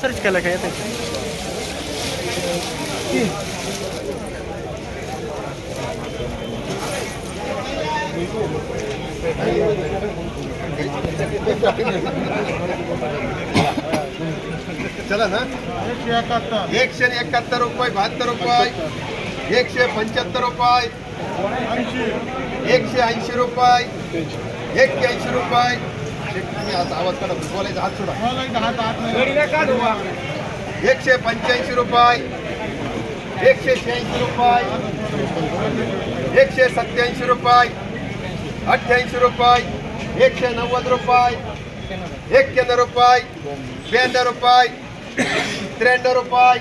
Search केलं काय येते चला ना. एकशे एकाहत्तर. रुपये बहात्तर रुपये. एकशे पंच्याहत्तर रुपये. एकशे ऐंशी रुपये. एक्क्याऐंशी रुपये. आवाज़ काढा बोलायचा हात सोडा. एकशे पंच्याऐंशी रुपये. एकशे शहाऐंशी रुपये. एकशे सत्याऐंशी रुपये. अठ्ठ्याऐंशी रुपये. एकशे नव्वद रुपये. एक्क्याण्णव रुपये. ब्याण्णव रुपये. त्र्याण्णव रुपये.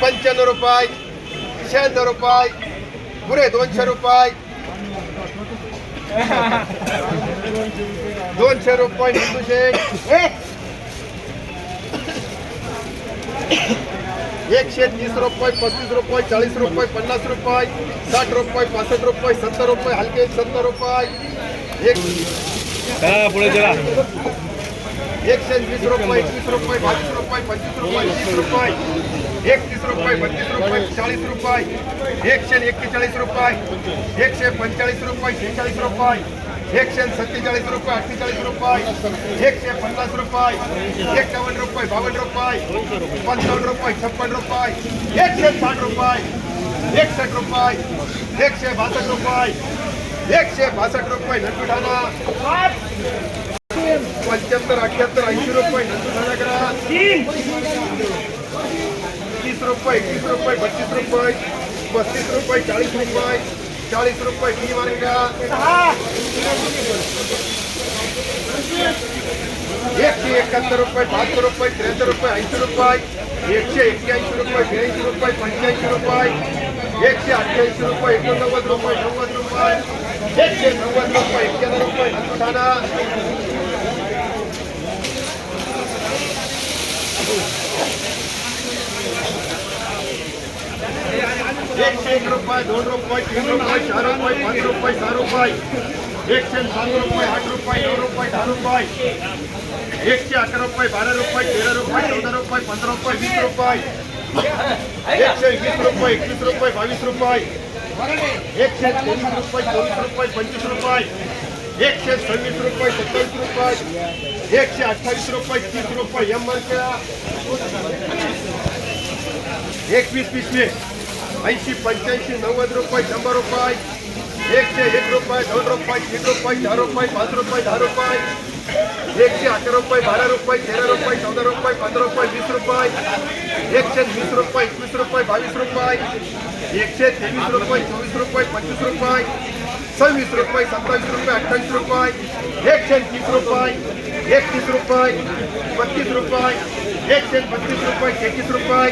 पंच्याण्णव रुपये. शहाण्णव रुपये. पुरे दोनशे रुपये. दोनशे रुपये शेख एकशे तीस रुपये पस्तीस रुपये चाळीस रुपये पन्नास रुपये साठ रुपये पासष्ट रुपये सत्तर रुपये हलके सत्तर रुपये. एक पुढे एकशे वीस रुपये एकवीस रुपये बावीस रुपये पंचवीस रुपये तीस रुपये. एकतीस रुपये बत्तीस रुपये चाळीस रुपये. एकशे एक्केचाळीस रुपये. एकशे पंचेचाळीस रुपये शेहेचाळीस रुपये. एकशे सत्तेचाळीस रुपये अठ्ठेचाळीस रुपये एकशे पन्नास रुपये एकावन्न रुपये बावन्न रुपये पंचावन्न रुपये छप्पन रुपये एकशे साठ रुपये एकसष्ट रुपये एकशे बासष्ट रुपये एकशे बासष्ट रुपये नटुठाणा पंच्याहत्तर अठ्याहत्तर ऐंशी रुपये नंदुरबार करा तीस रुपये एकवीस रुपये बत्तीस रुपये पस्तीस रुपये चाळीस रुपये चाळीस रुपये टी मार्गा एकशे एकाहत्तर रुपये बहात्तर रुपये त्र्याहत्तर रुपये ऐंशी रुपये एकशे एक्क्याऐंशी रुपये ब्याऐंशी रुपये पंच्याऐंशी रुपये एकशे अठ्ठ्याऐंशी रुपये एकोणनव्वद रुपये नव्वद रुपये एकशे नव्वद रुपये एक्क्याण्णव रुपये एक रुपये दोन रुपये तीन रुपये चार रुपये पाच रुपये सहा रुपये एकशे सात रुपये आठ रुपये नऊ रुपये दहा रुपये एकशे अकरा रुपये बारा रुपये तेरा रुपये चौदा रुपये पंधरा रुपये वीस रुपये एकशे वीस रुपये एकवीस रुपये बावीस रुपये एकशे तेवीस रुपये चोवीस रुपये पंचवीस रुपये एकशे सव्वीस रुपये सत्तावीस रुपये एकशे अठ्ठावीस रुपये तीस रुपये एम मार्का एकवीस पिशवी ऐंशी पंच्याऐंशी नव्वद रुपये, शंभर रुपये, एकशे एक रुपये, दोन रुपये, तीन रुपये, चार रुपये, पाच रुपये, दहा रुपये, एकशे अकरा रुपये, बारा रुपये, तेरा रुपये, चौदा रुपये, पंधरा रुपये, वीस रुपये, एकशे वीस रुपये, एकवीस रुपये, बावीस रुपये, एकशे तेवीस रुपये, चोवीस रुपये, पंचवीस रुपये, सव्वीस रुपये, सत्तावीस रुपये, अठ्ठावीस रुपये, एकशे तीस रुपये, एकतीस रुपये बत्तीस रुपये, एकशे बत्तीस रुपये, तेहतीस रुपये,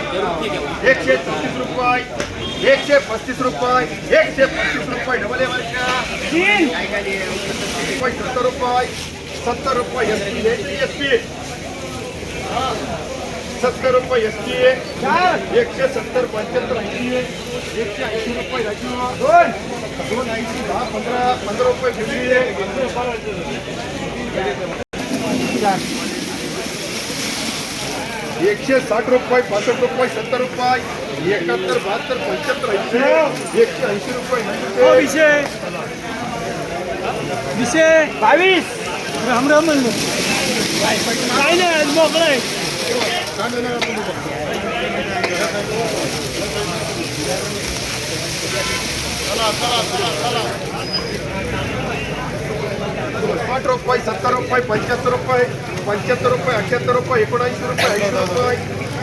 एकशे चौतीस रुपये एकशे पस्तीस रुपये एकशे पस्तीस रुपये डबल सत्तर रुपये सत्तर रुपये एस पी एस सत्तर रुपये एस टी एकशे सत्तर पंच्याहत्तर ऐंशी. एकशे ऐंशी रुपये दोन. दोन ऐंशी दहा पंधरा पंधरा रुपये एकशे साठ रुपये पासष्ट रुपये सत्तर रुपये एकाहत्तर बहात्तर पंच्याहत्तर ऐंशी एकशे ऐंशी रुपये विषय विषय बावीस राम राम म्हणलं काय नाही मोकळं आहे साठ रुपये सत्तर रुपये पंच्याहत्तर रुपये पंच्याहत्तर रुपये अठ्याहत्तर रुपये एकोणऐंशी रुपये ऐंशी रुपये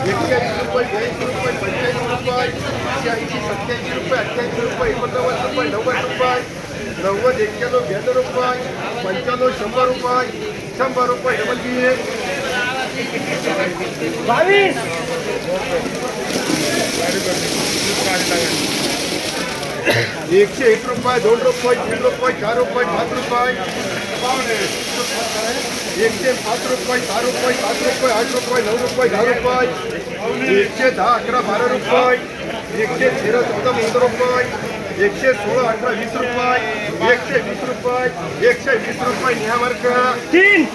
एक्क्याऐंशी रुपये ब्याऐंशी रुपये पंच्याऐंशी रुपये शहाऐंशी सत्याऐंशी रुपये अठ्ठ्याऐंशी रुपये एकोणनव्वद रुपये नव्वद रुपये नव्वद एक्क्याण्णव ब्याण्णव रुपये पंच्याण्णव शंभर रुपये शंभर रुपये डबल बी बावीस एकशे एक रुपये दोन रुपये तीन रुपये चार रुपये पाच रुपये एकशे पाच रुपये सहा रुपये सात रुपये आठ रुपये नऊ रुपये दहा रुपये एकशे दहा अकरा बारा रुपये एकशे तेरा चौदा पंधरा रुपये एकशे सोळा अठरा वीस रुपये एकशे वीस रुपये एकशे वीस रुपये न्याय तीन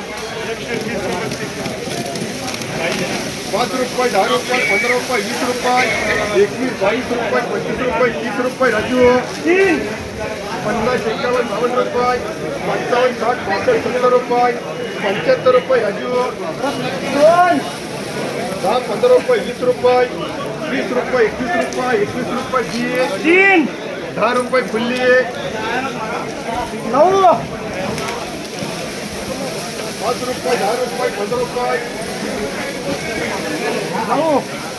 पाच रुपये दहा रुपये पंधरा रुपये वीस रुपये एकवीस बावीस रुपये पंचवीस रुपये तीस रुपये राजू तीन पन्नास एकावन्न बावन्न रुपये पंचावन्न साठ पासष्ट सत्तर रुपये पंच्याहत्तर रुपये राजू दोन दहा पंधरा रुपये वीस रुपये वीस रुपये एकवीस रुपये एकवीस रुपये बी तीन दहा रुपये फुल्ली नऊ पाच रुपये दहा रुपये पंधरा रुपये नऊ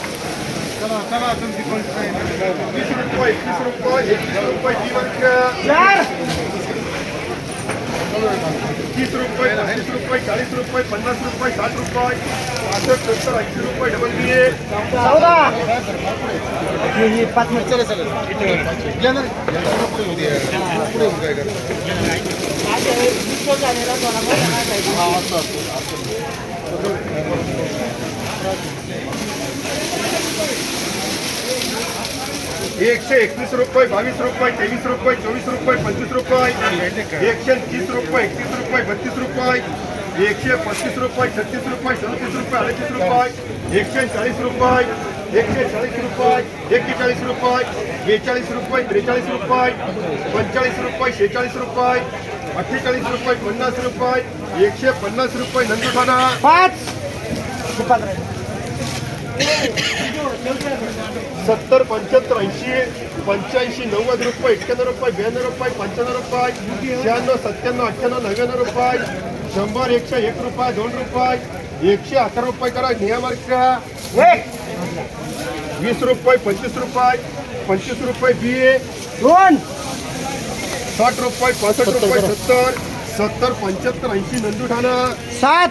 वीस रुपये एकवीस रुपये एकवीस रुपये तीस रुपये पस्तीस रुपये चाळीस रुपये पन्नास रुपये साठ रुपये पासष्ट सत्तर ऐंशी रुपये डबल बी ए चौदा हे- हे पाच मिनिट एकशे एकवीस रुपये, बावीस रुपये, तेवीस रुपये चोवीस रुपये पंचवीस रुपये एकशे तीस रुपये, एकतीस रुपये, बत्तीस रुपये एकशे पस्तीस रुपये, छत्तीस रुपये सदतीस रुपये, अडतीस रुपये एकशे चाळीस रुपये एकशे चाळीस रुपये एक्केचाळीस रुपये बेचाळीस रुपये त्रेचाळीस रुपये पंचेचाळीस रुपये शेहेचाळीस रुपये अठ्ठेचाळीस रुपये, पन्नास रुपये एकशे पन्नास रुपये नंदुठाणा पाच। सत्तर पंच्याहत्तर ऐंशी पंच्याऐंशी नव्वद रुपये एक्क्याण्णव रुपये ब्याण्णव रुपये पंच्याण्णव रुपये शहाण्णव सत्त्याण्णव अठ्ठ्याण्णव नव्याण्णव रुपये शंभर एकशे एक रुपये दोन रुपये एकशे अकरा रुपये करा नियमार्क एक वीस रुपये पंचवीस रुपये पंचवीस रुपये बी ए. दोन. साठ रुपये पासष्ट रुपये सत्तर सत्तर पंच्याहत्तर ऐंशी नंदुठाणा सात.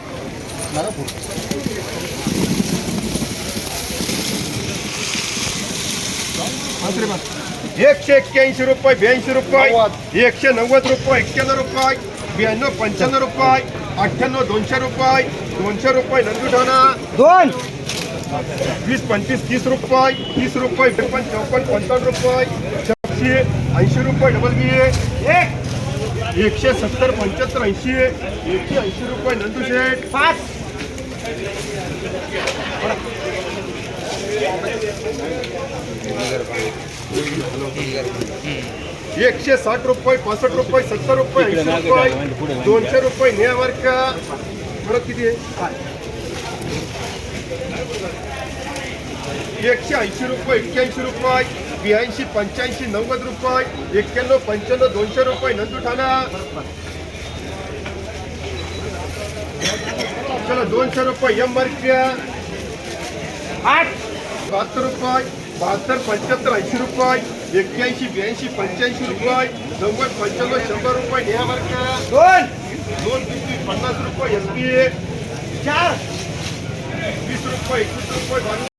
एकशे एक्क्याऐंशी रुपये ब्याऐंशी रुपये एकशे नव्वद रुपये एक्क्याण्णव रुपये ब्याण्णव पंच्याण्णव रुपये अठ्ठ्याण्णव दोनशे रुपये दोनशे रुपये नंदुठाणा दोन. वीस पंचवीस तीस रुपये तीस रुपये त्रेपन्न चौपन्न पंचावन्न रुपये चारशे ऐंशी रुपये डबल बी ए एक. एकशे सत्तर पंच्याहत्तर ऐंशी एकशे ऐंशी रुपये नंदुशेठ पाच. एकशे साठ रुपये पासष्ट रुपये सत्तर रुपये ऐंशी रुपये दोनशे रुपये न्यायावर का परत किती आहे? एकशे ऐंशी रुपये एक्क्याऐंशी रुपये ब्याऐंशी पंच्याऐंशी नव्वद रुपये एक्क्याण्णव पंच्याण्णव दोनशे रुपये नंदुठाणा चला दोनशे रुपये एम मार्क्या. आठ. बहात्तर रुपये. बहात्तर पंच्याहत्तर ऐंशी रुपये एक्क्याऐंशी ब्याऐंशी पंच्याऐंशी रुपये नव्वद पंच्याण्णव शंभर रुपये न्याय मार्क्या दोन. दोन पिशवी पन्नास रुपये एस पी ए चार. वीस रुपये एकवीस रुपये